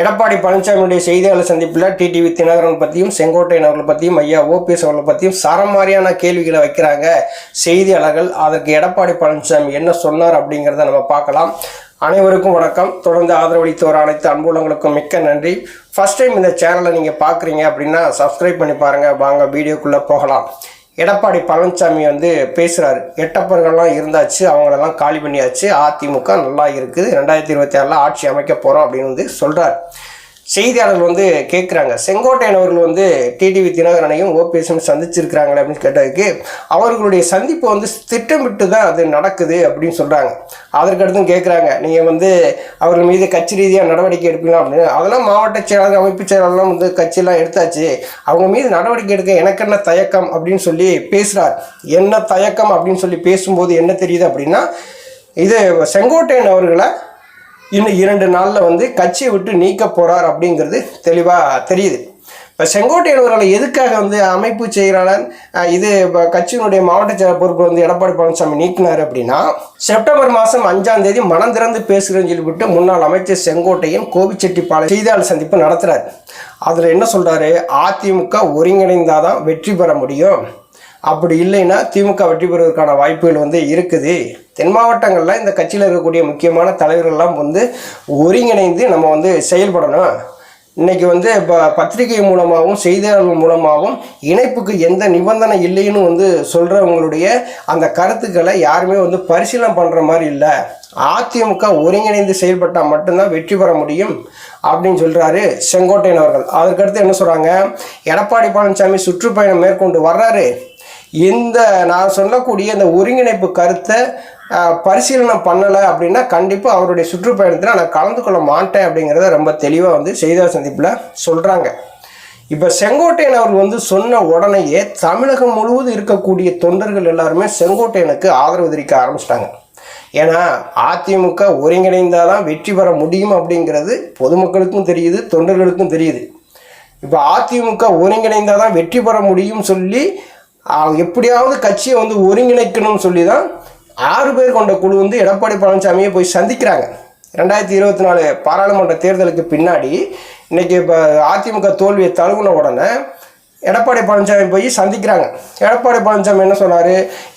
எடப்பாடி பழனிசாமியுடைய செய்தியாளர் சந்திப்பில் டிடிவி தினகரன் பற்றியும் செங்கோட்டையன் அவர்களை பற்றியும் ஐயா ஓபிஎஸ் அவர்களை பற்றியும் சரமாரியான கேள்விகளை வைக்கிறாங்க. செய்தியாளர்கள் அதற்கு எடப்பாடி பழனிசாமி என்ன சொன்னார் அப்படிங்கிறத நம்ம பார்க்கலாம். அனைவருக்கும் வணக்கம். தொடர்ந்து ஆதரவளித்தோர் அனைத்து அன்புள்ளங்களுக்கும் மிக்க நன்றி. ஃபஸ்ட் டைம் இந்த சேனலை நீங்கள் பார்க்குறீங்க அப்படின்னா சப்ஸ்கிரைப் பண்ணி பாருங்கள் வாங்க வீடியோக்குள்ளே போகலாம். எடப்பாடி பழனிசாமி வந்து பேசுகிறாரு எட்டப்பர்கள்லாம் இருந்தாச்சு அவங்களெல்லாம் காலி பண்ணியாச்சு. அதிமுக நல்லா இருக்குது. ரெண்டாயிரத்தி இருபத்தி ஆறில் ஆட்சி அமைக்க போகிறோம் அப்படின்னு வந்து சொல்கிறார் செய்தியாளர்கள் வந்து கேட்குறாங்க செங்கோட்டையன் அவர்கள் வந்து டிடிவி தினகரனையும் ஓபிஎஸும் சந்திச்சிருக்கிறாங்களே அப்படின்னு கேட்டதுக்கு அவர்களுடைய சந்திப்பு வந்து திட்டமிட்டு தான் அது நடக்குது அப்படின்னு சொல்கிறாங்க அதற்கடுத்தும் கேட்குறாங்க நீங்கள் வந்து அவர்கள் மீது கட்சி ரீதியாக நடவடிக்கை எடுப்பீங்களா அப்படின்னு. அதெல்லாம் மாவட்ட செயலாளர் அமைப்பு செயலாளர்லாம் வந்து கட்சியெல்லாம் எடுத்தாச்சு. அவங்க மீது நடவடிக்கை எடுக்க எனக்கு என்ன தயக்கம் அப்படின்னு சொல்லி பேசுகிறார் என்ன தயக்கம் அப்படின்னு சொல்லி பேசும்போது என்ன தெரியுது அப்படின்னா இது செங்கோட்டையன் அவர்களை இன்னும் இரண்டு நாளில் வந்து கட்சியை விட்டு நீக்க போகிறார் அப்படிங்கிறது தெளிவாக தெரியுது. இப்போ செங்கோட்டையன் அவர்களை எதுக்காக வந்து அமைப்பு செயலாளர் இது இப்போ கட்சியினுடைய மாவட்ட செயலர் பொறுப்பு வந்து எடப்பாடி பழனிசாமி நீக்கினார் அப்படின்னா செப்டம்பர் மாதம் அஞ்சாம் தேதி மனம் திறந்து பேசுகிறேன்னு சொல்லிவிட்டு முன்னாள் அமைச்சர் செங்கோட்டையன் கோபிச்செட்டிப்பாளையம் செய்தியாளர் சந்திப்பு நடத்துகிறார் அதில் என்ன சொல்கிறாரு அதிமுக ஒருங்கிணைந்தாதான் வெற்றி பெற முடியும். அப்படி இல்லைன்னா திமுக வெற்றி பெறுவதற்கான வாய்ப்புகள் வந்து இருக்குது. தென் மாவட்டங்களில் இந்த கட்சியில் இருக்கக்கூடிய முக்கியமான தலைவர்கள்லாம் வந்து ஒருங்கிணைந்து நம்ம வந்து செயல்படணும். இன்றைக்கி வந்து இப்போ பத்திரிகை மூலமாகவும் செய்தியாளர்கள் மூலமாகவும் இணைப்புக்கு எந்த நிபந்தனை இல்லைன்னு வந்து சொல்கிறவங்களுடைய அந்த கருத்துக்களை யாருமே வந்து பரிசீலனை பண்ணுற மாதிரி இல்லை. அதிமுக ஒருங்கிணைந்து செயல்பட்டால் மட்டும்தான் வெற்றி பெற முடியும் அப்படின்னு சொல்கிறாரு செங்கோட்டையன் அவர்கள். அதற்கடுத்து என்ன சொல்கிறாங்க எடப்பாடி பழனிசாமி சுற்றுப்பயணம் மேற்கொண்டு வர்றாரு. இந்த நான் சொல்லக்கூடிய இந்த ஒருங்கிணைப்பு கருத்தை பரிசீலனை பண்ணலை அப்படின்னா கண்டிப்பாக அவருடைய சுற்றுப்பயணத்தில் நான் கலந்து கொள்ள மாட்டேன் அப்படிங்கிறத ரொம்ப தெளிவாக வந்து செய்தியாளர் சந்திப்பில் சொல்கிறாங்க இப்போ செங்கோட்டையன் அவர் வந்து சொன்ன உடனேயே தமிழகம் முழுவதும் இருக்கக்கூடிய தொண்டர்கள் எல்லாருமே செங்கோட்டையனுக்கு ஆதரவு தெரிவிக்க ஆரம்பிச்சிட்டாங்க. ஏன்னா அதிமுக ஒருங்கிணைந்தால் தான் வெற்றி பெற முடியும் அப்படிங்கிறது பொதுமக்களுக்கும் தெரியுது தொண்டர்களுக்கும் தெரியுது. இப்போ அதிமுக ஒருங்கிணைந்தால் தான் வெற்றி பெற முடியும் சொல்லி எப்படியாவது கட்சியை வந்து ஒருங்கிணைக்கணும்னு சொல்லி தான் ஆறு பேர் கொண்ட குழு வந்து எடப்பாடி பழனிசாமியை போய் சந்திக்கிறாங்க. ரெண்டாயிரத்தி இருபத்தி நாலு பாராளுமன்ற தேர்தலுக்கு பின்னாடி இன்றைக்கி இப்போ அதிமுக தோல்வியை தழுவின உடனே எடப்பாடி பழனிசாமி போய் சந்திக்கிறாங்க. எடப்பாடி பழனிசாமி என்ன சொன்னார்?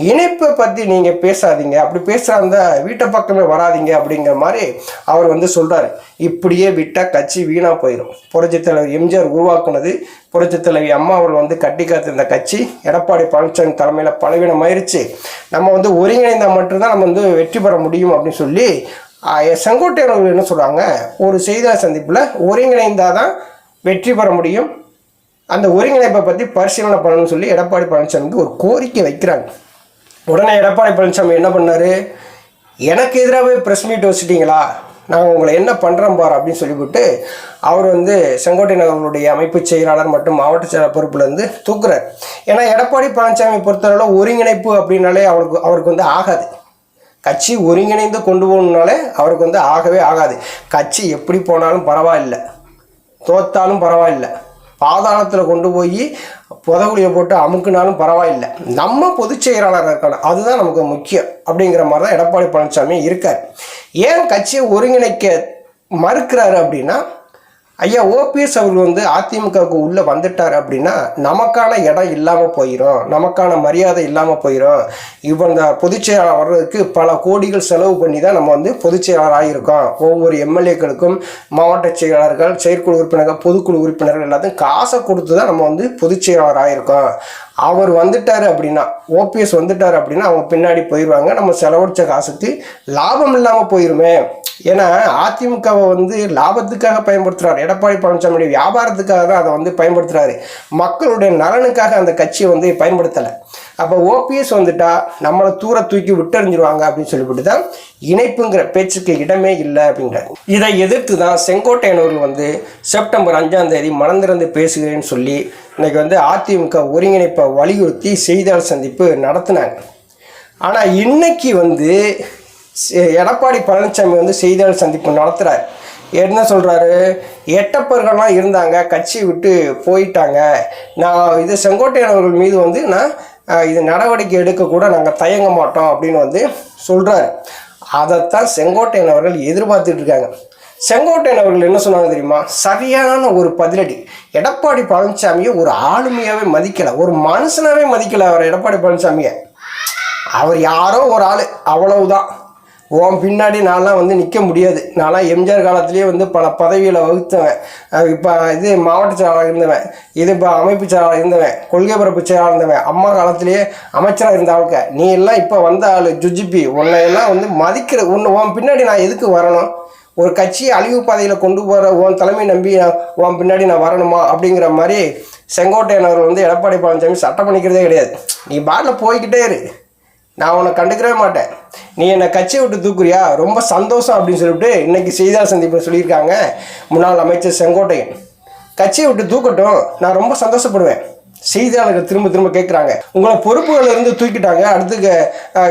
இணைப்பை பற்றி நீங்கள் பேசாதீங்க. அப்படி பேசுகிறா வீட்டை பக்கமே வராதீங்க அப்படிங்கிற மாதிரி அவர் வந்து சொல்கிறார் இப்படியே விட்டால் கட்சி வீணாக போயிடும் புரட்சித் தலைவர் எம்ஜிஆர் உருவாக்குனது புரட்சித் தலைவி அம்மா அவர்கள் வந்து கட்டி காத்திருந்த கட்சி. எடப்பாடி பழனிசாமி தலைமையில் பலவீனமாயிருச்சு. நம்ம வந்து ஒருங்கிணைந்தால் மட்டும்தான் நம்ம வந்து வெற்றி பெற முடியும் அப்படின்னு சொல்லி ஆஹ், செங்கோட்டையன் என்ன சொல்கிறாங்க ஒரு செய்தியாளர் சந்திப்பில் ஒருங்கிணைந்தால் தான் வெற்றி பெற முடியும். அந்த ஒருங்கிணைப்பை பற்றி பரிசீலனை பண்ணணும்னு சொல்லி எடப்பாடி பழனிசாமிக்கு ஒரு கோரிக்கை வைக்கிறாங்க. உடனே எடப்பாடி பழனிசாமி என்ன பண்ணார்? எனக்கு எதிராகவே ப்ரெஸ் மீட் வச்சுட்டீங்களா? நான் உங்களை என்ன பண்ணுறேன் பார் அப்படின்னு சொல்லிவிட்டு அவர் வந்து செங்கோட்டையன் அவர்களுடைய அமைப்பு செயலாளர் மற்றும் மாவட்ட செயலாளர் பொறுப்புலேருந்து தூக்குறார். ஏன்னா எடப்பாடி பழனிசாமி பொறுத்தளவு ஒருங்கிணைப்பு அப்படின்னாலே அவருக்கு அவருக்கு வந்து ஆகாது. கட்சி ஒருங்கிணைந்து கொண்டு போகணுன்னாலே அவருக்கு வந்து ஆகவே ஆகாது. கட்சி எப்படி போனாலும் பரவாயில்ல. தோத்தாலும் பரவாயில்லை. பாதாளத்தில் கொண்டு போய் புதகுலியை போட்டு அமுக்குனாலும் பரவாயில்லை. நம்ம பொதுச் செயலாளர் இருக்கணும். அதுதான் நமக்கு முக்கியம். அப்படிங்கிற மாதிரி தான் எடப்பாடி பழனிசாமி இருக்கார். ஏன் கட்சியை ஒருங்கிணைக்க மறுக்கிறாரு அப்படின்னா ஐயா ஓபிஎஸ் அவர்கள் வந்து அதிமுகவுக்கு உள்ளே வந்துட்டார் அப்படின்னா நமக்கான இடம் இல்லாமல் போயிடும் நமக்கான மரியாதை இல்லாமல் போயிடும் இப்போ இந்த பொதுச்செயலாளர் வர்றதுக்கு பல கோடிகள் செலவு பண்ணி தான் நம்ம வந்து பொதுச் செயலாளர் ஆகியிருக்கோம் ஒவ்வொரு எம்எல்ஏக்களுக்கும் மாவட்ட செயலாளர்கள் செயற்குழு உறுப்பினர்கள் பொதுக்குழு உறுப்பினர்கள் எல்லாத்தையும் காசை கொடுத்து தான் நம்ம வந்து பொதுச்செயலாளர் ஆகியிருக்கோம் அவர் வந்துட்டார் அப்படின்னா ஓபிஎஸ் வந்துட்டார் அப்படின்னா அவங்க பின்னாடி போயிடுவாங்க நம்ம செலவழிச்ச காசுக்கு லாபம் இல்லாமல் போயிருமே. ஏன்னா அதிமுகவை வந்து லாபத்துக்காக பயன்படுத்துகிறார் எடப்பாடி பழனிசாமியுடைய வியாபாரத்துக்காக தான் அதை வந்து பயன்படுத்துகிறாரு மக்களுடைய நலனுக்காக அந்த கட்சியை வந்து பயன்படுத்தலை. அப்போ ஓபிஎஸ் வந்துட்டா நம்மளை தூர தூக்கி விட்டறிஞ்சிருவாங்க அப்படின்னு சொல்லிவிட்டு தான் இணைப்புங்கிற பேச்சுக்கு இடமே இல்லை அப்படிங்கிறார் இதை எதிர்த்து தான் செங்கோட்டையன் அவர்கள் வந்து செப்டம்பர் அஞ்சாம் தேதி மனந்திறந்து பேசுகிறேன்னு சொல்லி இன்னைக்கு வந்து அதிமுக ஒருங்கிணைப்பை வலியுறுத்தி செய்தியாளர் சந்திப்பு நடத்தினாங்க. ஆனால் இன்னைக்கு வந்து எடப்பாடி பழனிசாமி வந்து செய்தியாளர் சந்திப்பு நடத்துகிறார் என்ன சொல்கிறாரு எட்டப்பர்கள்லாம் இருந்தாங்க கட்சி விட்டு போயிட்டாங்க. நான் இது செங்கோட்டையன் அவர்கள் மீது வந்து நான் இது நடவடிக்கை எடுக்க கூட நாங்கள் தயங்க மாட்டோம் அப்படின்னு வந்து சொல்கிறாரு அதைத்தான் செங்கோட்டையன் அவர்கள் எதிர்பார்த்துட்டு இருக்காங்க. செங்கோட்டையன் அவர்கள் என்ன சொன்னாங்க தெரியுமா? சரியான ஒரு பதிலடி. எடப்பாடி பழனிசாமியை ஒரு ஆளுமையாகவே மதிக்கலை. ஒரு மனுஷனாகவே மதிக்கலை அவர் எடப்பாடி பழனிசாமியை அவர் யாரோ ஒரு ஆள். அவ்வளவுதான். உன் பின்னாடி நான்லாம் வந்து நிற்க முடியாது. நான்லாம் எம்ஜிஆர் காலத்துலேயே வந்து பல பதவிகளை வகுத்தவன். இப்போ இது மாவட்ட செயலாளர் இருந்தவன். இது இப்போ அமைப்பு செயலாளர் இருந்தவன். கொள்கை பரப்பு செயலாளர் இருந்தவன். அம்மா காலத்திலேயே அமைச்சராக இருந்த ஆளுக்க நீ எல்லாம் இப்போ வந்த ஆள் ஜுஜிபி. உன்னை எல்லாம் வந்து மதிக்கிற உன்னை உன் பின்னாடி நான் எதுக்கு வரணும்? ஒரு கட்சியை அழிவு பாதையில் கொண்டு போகிற உன் தலைமை நம்பி நான் உன் பின்னாடி நான் வரணுமா? அப்படிங்கிற மாதிரி செங்கோட்டையன் அவர்கள் வந்து எடப்பாடி பழனிசாமி சட்டம் பண்ணிக்கிறதே கிடையாது. நீ பாட்டில் போய்கிட்டே இரு. நான் உன்னை கண்டுக்கவே மாட்டேன். நீ என்னை கட்சியை விட்டு தூக்குறியா? ரொம்ப சந்தோஷம் அப்படின்னு சொல்லிட்டு இன்னைக்கு செய்தியாளர் சந்திப்பில் சொல்லியிருக்காங்க முன்னாள் அமைச்சர் செங்கோட்டையன். கட்சியை விட்டு தூக்கட்டும். நான் ரொம்ப சந்தோஷப்படுவேன். செய்தியாளர்கள் திரும்ப திரும்ப கேட்குறாங்க உங்களை பொறுப்புகள் இருந்து தூக்கிட்டாங்க. அடுத்து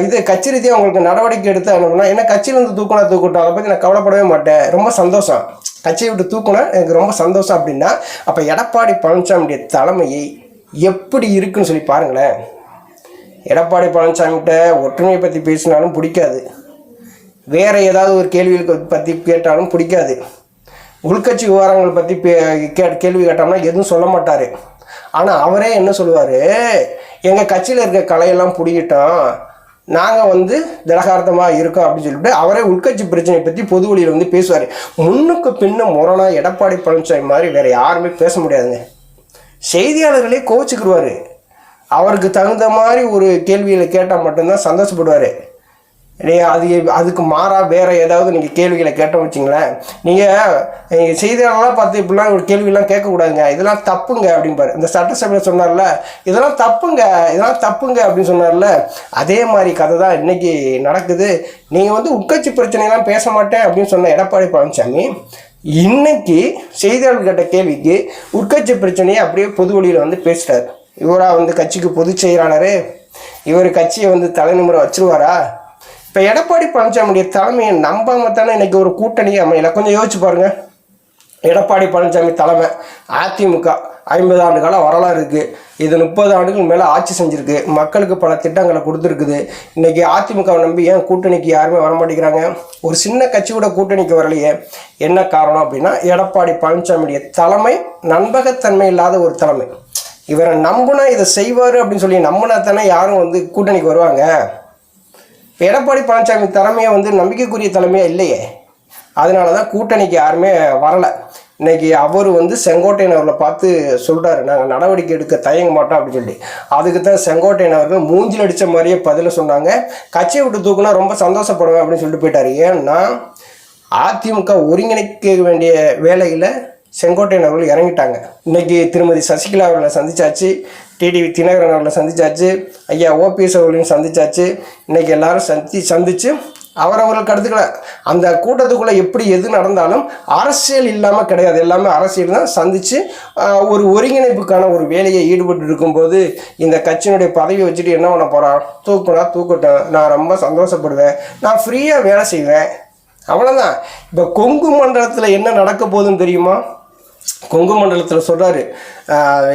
இது கட்சி ரீதியாக உங்களுக்கு நடவடிக்கை எடுத்து அனுப்புனா என்ன கட்சியிலேருந்து தூக்கினா தூக்கட்டும்? அதை பற்றி நான் கவலைப்படவே மாட்டேன். ரொம்ப சந்தோஷம். கட்சியை விட்டு தூக்குனா எனக்கு ரொம்ப சந்தோஷம் அப்படின்னா அப்போ எடப்பாடி பழனிசாமியுடைய தலைமையை எப்படி இருக்குன்னு சொல்லி பாருங்களேன். எடப்பாடி பழனிசாமிகிட்ட ஒற்றுமையை பற்றி பேசினாலும் பிடிக்காது. வேறு ஏதாவது ஒரு கேள்விகள் பற்றி கேட்டாலும் பிடிக்காது. உள்கட்சி விவகாரங்கள் பற்றி கே கேள்வி கேட்டோம்னா எதுவும் சொல்ல மாட்டார். ஆனால் அவரே என்ன சொல்லுவார்? எங்கள் கட்சியில் இருக்க கலையெல்லாம் பிடிக்கிட்டோம் நாங்கள் வந்து திடகார்த்தமாக இருக்கோம் அப்படின்னு சொல்லிட்டு அவரே உள்கட்சி பிரச்சனையை பற்றி பொது வழியில் வந்து பேசுவார். முன்னுக்கு பின்ன முரணா எடப்பாடி பழனிசாமி மாதிரி வேறு யாருமே பேச முடியாதுங்க. செய்தியாளர்களே கோவிச்சுக்கிடுவார் அவருக்கு தகுந்த மாதிரி ஒரு கேள்விகளை கேட்டால் மட்டும்தான் சந்தோஷப்படுவார். இல்லையா அது அதுக்கு மாறா வேறு ஏதாவது நீங்கள் கேள்விகளை கேட்டோம் வச்சிங்களேன். நீங்கள் செய்தியாளர்லாம் பார்த்து இப்படிலாம் ஒரு கேள்விலாம் கேட்கக்கூடாதுங்க. இதெல்லாம் தப்புங்க அப்படிம்பாரு. இந்த சட்டசபையில் சொன்னார்ல இதெல்லாம் தப்புங்க இதெல்லாம் தப்புங்க அப்படின்னு சொன்னார்ல. அதே மாதிரி கதை தான் இன்றைக்கி நடக்குது. நீங்கள் வந்து உட்கட்சி பிரச்சனைலாம் பேச மாட்டேன் அப்படின்னு சொன்ன எடப்பாடி பழனிசாமி இன்னைக்கு செய்தியாளர்கிட்ட கேள்விக்கு உட்கட்சி பிரச்சனையை அப்படியே பொது வழியில் வந்து பேசுகிறார் இவராக வந்து கட்சிக்கு பொதுச் செயலாளர்? இவர் கட்சியை வந்து தலைநிமுறை வச்சிருவாரா? இப்போ எடப்பாடி பழனிசாமியுடைய தலைமையை நம்பாம தானே இன்னைக்கு ஒரு கூட்டணியே அமையல? கொஞ்சம் யோசிச்சு பாருங்க. எடப்பாடி பழனிசாமி தலைமை அதிமுக ஐம்பது ஆண்டு கால வரலாறு இருக்குது இது முப்பது ஆண்டுகள் மேலே ஆட்சி செஞ்சுருக்கு. மக்களுக்கு பல திட்டங்களை கொடுத்துருக்குது. இன்றைக்கி அதிமுகவை நம்பி ஏன் கூட்டணிக்கு யாருமே வர மாட்டேங்கிறாங்க? ஒரு சின்ன கட்சி கூட கூட்டணிக்கு வரலையே. என்ன காரணம் அப்படின்னா எடப்பாடி பழனிசாமியுடைய தலைமை நம்பகத்தன்மை இல்லாத ஒரு தலைமை. இவரை நம்புனா இதை செய்வார் அப்படின்னு சொல்லி நம்பினா தானே யாரும் வந்து கூட்டணிக்கு வருவாங்க? இப்போ எடப்பாடி பழனிசாமி தலைமையை வந்து நம்பிக்கைக்குரிய தலைமையாக இல்லையே. அதனால தான் கூட்டணிக்கு யாருமே வரலை. இன்னைக்கு அவர் வந்து செங்கோட்டையன் அவர்களை பார்த்து சொல்கிறாரு நாங்கள் நடவடிக்கை எடுக்க தயங்க மாட்டோம் அப்படின்னு சொல்லி அதுக்கு தான் செங்கோட்டையன் அவர்கள் மூஞ்சில் அடித்த மாதிரியே பதில சொன்னாங்க. கட்சியை விட்டு தூக்குனா ரொம்ப சந்தோஷப்படுவேன் அப்படின்னு சொல்லிட்டு போயிட்டாரு. ஏன்னா அதிமுக ஒருங்கிணைக்க வேண்டிய வேலையில் செங்கோட்டையன் அவர்கள் இறங்கிட்டாங்க. இன்னைக்கு திருமதி சசிகலா அவர்களை சந்திச்சாச்சு. டிடிவி தினகரன் அவர்களை சந்திச்சாச்சு. ஐயா ஓபிஎஸ் அவர்களையும் சந்திச்சாச்சு. இன்னைக்கு எல்லாரும் சந்தி சந்திச்சு அவரவர்கள் கருத்துக்களை அந்த கூட்டத்துக்குள்ளே எப்படி எது நடந்தாலும் அரசியல் இல்லாமல் கிடையாது. எல்லாமே அரசியல் தான். சந்தித்து ஒரு ஒருங்கிணைப்புக்கான ஒரு வேலையை ஈடுபட்டு இருக்கும்போது இந்த கட்சியினுடைய பதவியை வச்சுட்டு என்ன பண்ண போகிறான் தூக்குனா தூக்கட்டும். நான் ரொம்ப சந்தோஷப்படுவேன். நான் ஃப்ரீயாக வேலை செய்வேன். அவ்வளோதான் இப்போ கொங்கு மண்டலத்தில் என்ன நடக்க போகுதுன்னு தெரியுமா? கொங்கு மண்டலத்தில் சொல்கிறாரு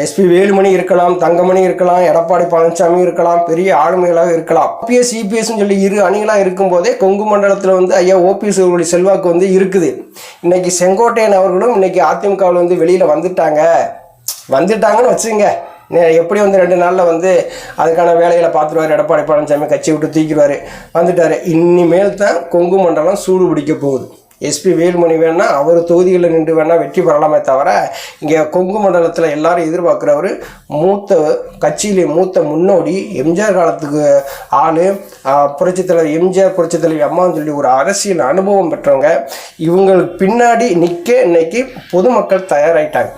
எஸ்பி வேலுமணி இருக்கலாம் தங்கமணி இருக்கலாம் எடப்பாடி பழனிசாமி இருக்கலாம் பெரிய ஆளுமைகளாக இருக்கலாம். ஓபிஎஸ் இபிஎஸ்ன்னு சொல்லி இரு அணிகளாக இருக்கும்போதே கொங்கு மண்டலத்தில் வந்து ஐயா ஓபிஎஸ் அவர்களுடைய செல்வாக்கு வந்து இருக்குது. இன்னைக்கு செங்கோட்டையன் அவர்களும் இன்னைக்கு அதிமுகவில் வந்து வெளியில் வந்துட்டாங்க. வந்துட்டாங்கன்னு வச்சுங்க எப்படி வந்து ரெண்டு நாளில் வந்து அதுக்கான வேலைகளை பார்த்துருவார் எடப்பாடி பழனிசாமி கட்சி விட்டு தூக்கிடுவார். வந்துட்டார். இனிமேல் தான் கொங்கு மண்டலம் சூடு பிடிக்க போகுது. எஸ்பி வேலுமணி வேணா அவர் தொகுதிகளில் நின்று வேணால் வெற்றி பெறலாமே தவிர இங்கே கொங்கு மண்டலத்தில் எல்லாரும் எதிர்பார்க்குறவர் மூத்த கட்சியிலே மூத்த முன்னோடி எம்ஜிஆர் காலத்துக்கு ஆள் புரட்சித்தலைவர் எம்ஜிஆர் புரட்சித்தலைவி அம்மான்னு சொல்லி ஒரு அரசியல் அனுபவம் பெற்றவங்க. இவங்களுக்கு பின்னாடி நிற்க இன்னைக்கு பொதுமக்கள் தயாராயிட்டாங்க.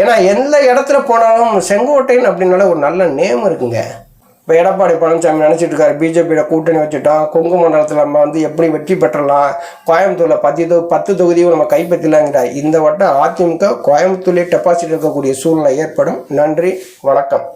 ஏன்னா எந்த இடத்துல போனாலும் செங்கோட்டையன் அப்படின்னால ஒரு நல்ல நேம் இருக்குங்க. இப்போ எடப்பாடி பழனிசாமி நினச்சிட்டு இருக்காரு. பிஜேபியோட கூட்டணி வச்சுட்டோம் கொங்கு மண்டலத்தில் நம்ம வந்து எப்படி வெற்றி பெற்றலாம்? கோயம்புத்தூரில் பத்து தொ பத்து தொகுதியும் நம்ம கைப்பற்றலாங்கிறார். இந்த வட்டம் அதிமுக கோயம்புத்தூர்லேயே டெபாசிட் இருக்கக்கூடிய சூழ்நிலை ஏற்படும். நன்றி வணக்கம்.